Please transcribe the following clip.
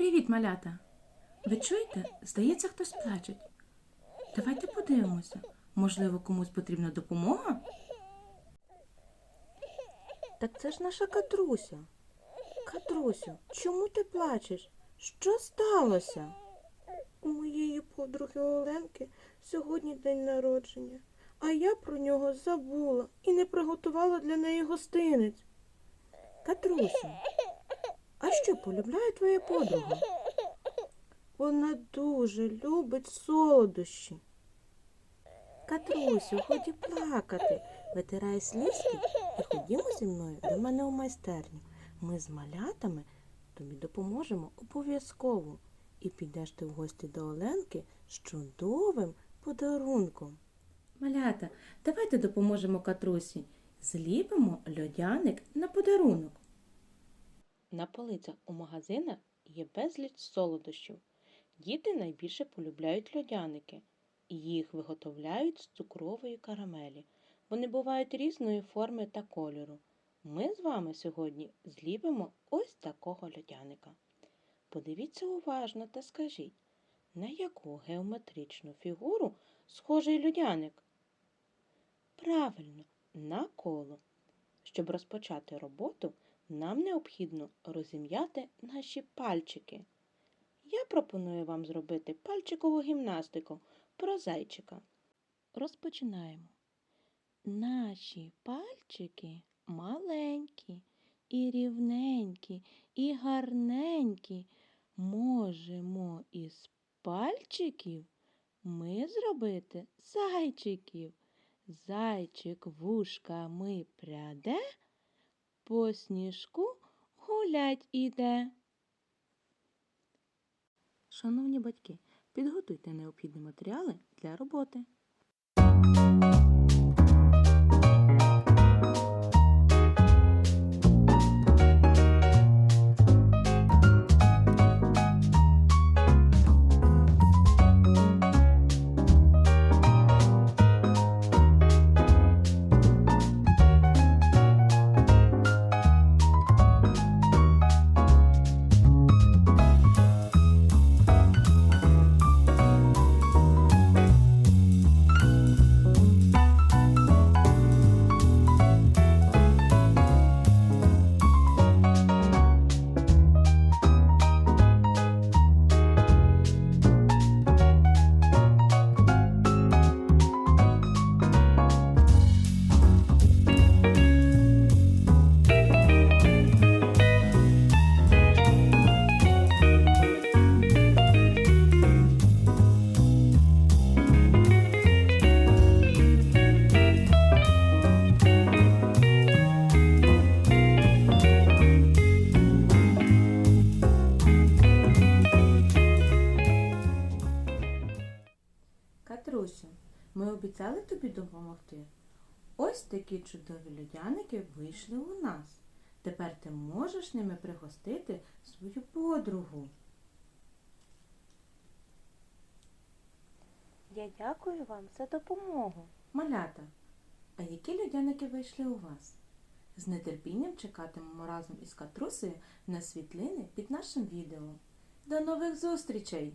Привіт, малята! Ви чуєте? Здається, хтось плаче. Давайте подивимося. Можливо, комусь потрібна допомога? Так це ж наша Катруся. Катрусю, чому ти плачеш? Що сталося? У моєї подруги Оленки сьогодні день народження, а я про нього забула і не приготувала для неї гостинець. Катрусю, а що полюбляє твоя подруга? Вона дуже любить солодощі. Катрусю, ході плакати. Витирай слізки і ходімо зі мною до мене у майстерню. Ми з малятами тобі допоможемо обов'язково. І підеш ти в гості до Оленки з чудовим подарунком. Малята, давайте допоможемо Катрусі. Зліпимо льодяник на подарунок. На полицях у магазинах є безліч солодощів. Діти найбільше полюбляють льодяники. Їх виготовляють з цукрової карамелі. Вони бувають різної форми та кольору. Ми з вами сьогодні зліпимо ось такого льодяника. Подивіться уважно та скажіть, на яку геометричну фігуру схожий льодяник? Правильно, на коло. Щоб розпочати роботу, нам необхідно розім'яти наші пальчики. Я пропоную вам зробити пальчикову гімнастику про зайчика. Розпочинаємо. Наші пальчики маленькі і рівненькі, і гарненькі. Можемо із пальчиків ми зробити зайчиків. Зайчик вушками пряде, по сніжку гулять іде. Шановні батьки, підготуйте необхідні матеріали для роботи. Катрусю, ми обіцяли тобі допомогти. Ось такі чудові льодяники вийшли у нас. Тепер ти можеш ними пригостити свою подругу. Я дякую вам за допомогу. Малята, а які льодяники вийшли у вас? З нетерпінням чекатимемо разом із Катрусею на світлини під нашим відео. До нових зустрічей!